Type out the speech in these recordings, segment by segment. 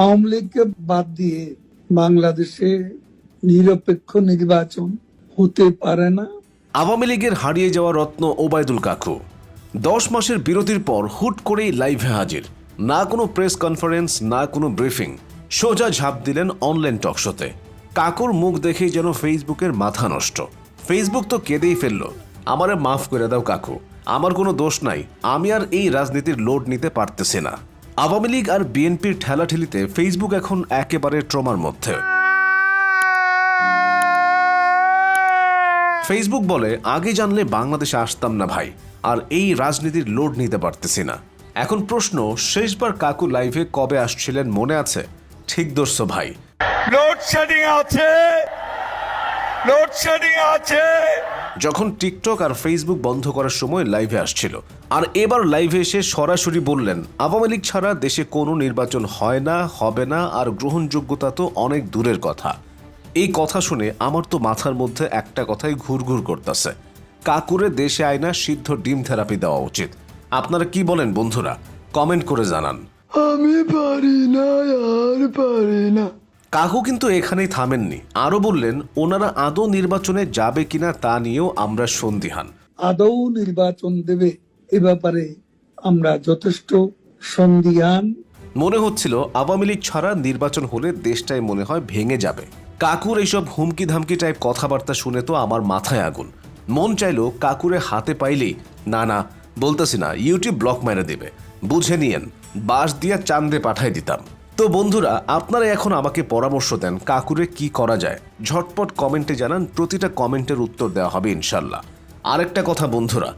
আওয়ামী লীগকে বাদ দিয়ে বাংলাদেশে নিরপেক্ষ নির্বাচন হতে পারে না। আওয়ামী লীগের হারিয়ে যাওয়া রত্ন ওবায়দুল কাকু। দশ মাসের বিরতির পর হুট করেই লাইভে হাজির। না কোনো প্রেস কনফারেন্স, না কোনো ব্রিফিং। সোজা ঝাঁপ দিলেন অনলাইন টকশোতে কাকুর মুখ দেখেই যেন ফেসবুকের মাথা নষ্ট। ফেসবুক তো কেঁদেই ফেলল। আমারে মাফ করে দাও কাকু। আমার কোনো দোষ নাই। আমি আর এই রাজনীতির লোড নিতে পারতেছি না। আওয়ামী লীগ আর বিএনপির ঠেলাঠেলিতে ফেসবুক এখন একেবারে ট্রমার মধ্যে। ফেসবুক বলে, আগে জানলে বাংলাদেশে আসতাম না ভাই, আর এই রাজনীতির লোড নিতে পারতেছি না। এখন প্রশ্ন, শেষবার কাকু লাইভে কবে আসছিলেন মনে আছে? ঠিক দর্শ ভাই। লোডশেডিং আছে। লোডশেডিং আছে। যখন টিকটক আর ফেসবুক বন্ধ করার সময় লাইভে আসছিল। আর এবার লাইভে এসে সরাসরি বললেন, আওয়ামী লীগ ছাড়া দেশে কোনো নির্বাচন হয় না, হবে না, আর গ্রহণযোগ্যতা তো অনেক দূরের কথা। এই কথা শুনে আমার তো মাথার মধ্যে একটা কথাই ঘুরঘুর করতেছে। কাকুরে দেশে আয়না, সিদ্ধ ডিম থেরাপি দেওয়া উচিত। আপনারা কি বলেন বন্ধুরা? কমেন্ট করে জানান। আমি পারি না, আর পারি না। কাকু কিন্তু এখানেই থামেননি। আরও বললেন ওনারা আদৌ নির্বাচনে যাবে কিনা তা নিয়েও আমরা সন্দিহান। আদৌ নির্বাচন দেবে এ ব্যাপারে আমরা যথেষ্ট সন্দিহান। মনে হচ্ছিল আওয়ামী লীগ ছাড়া নির্বাচন হলে দেশটাই মনে হয় ভেঙে যাবে। কাকুর এইসব হুমকি ধামকি টাইপ কথাবার্তা শুনে তো আমার মাথায় আগুন। মন চাইলো কাকুরে হাতে পাইলেই না না বলতেছি না ইউটিউব ব্লক মেরে দেবে। বুঝে নিয়েন বাস দিয়া চান্দে পাঠাই দিতাম। তো বন্ধুরা, আপনারা এখন আমাকে পরামর্শ দেন কাকুরে কি করা যায়। ঝটপট কমেন্টে জানান, প্রতিটা কমেন্টের উত্তর দেওয়া হবে ইনশাল্লাহ। আরেকটা কথা বন্ধুরা,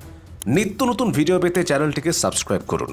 নিত্য নতুন ভিডিও পেতে চ্যানেলটিকে সাবস্ক্রাইব করুন।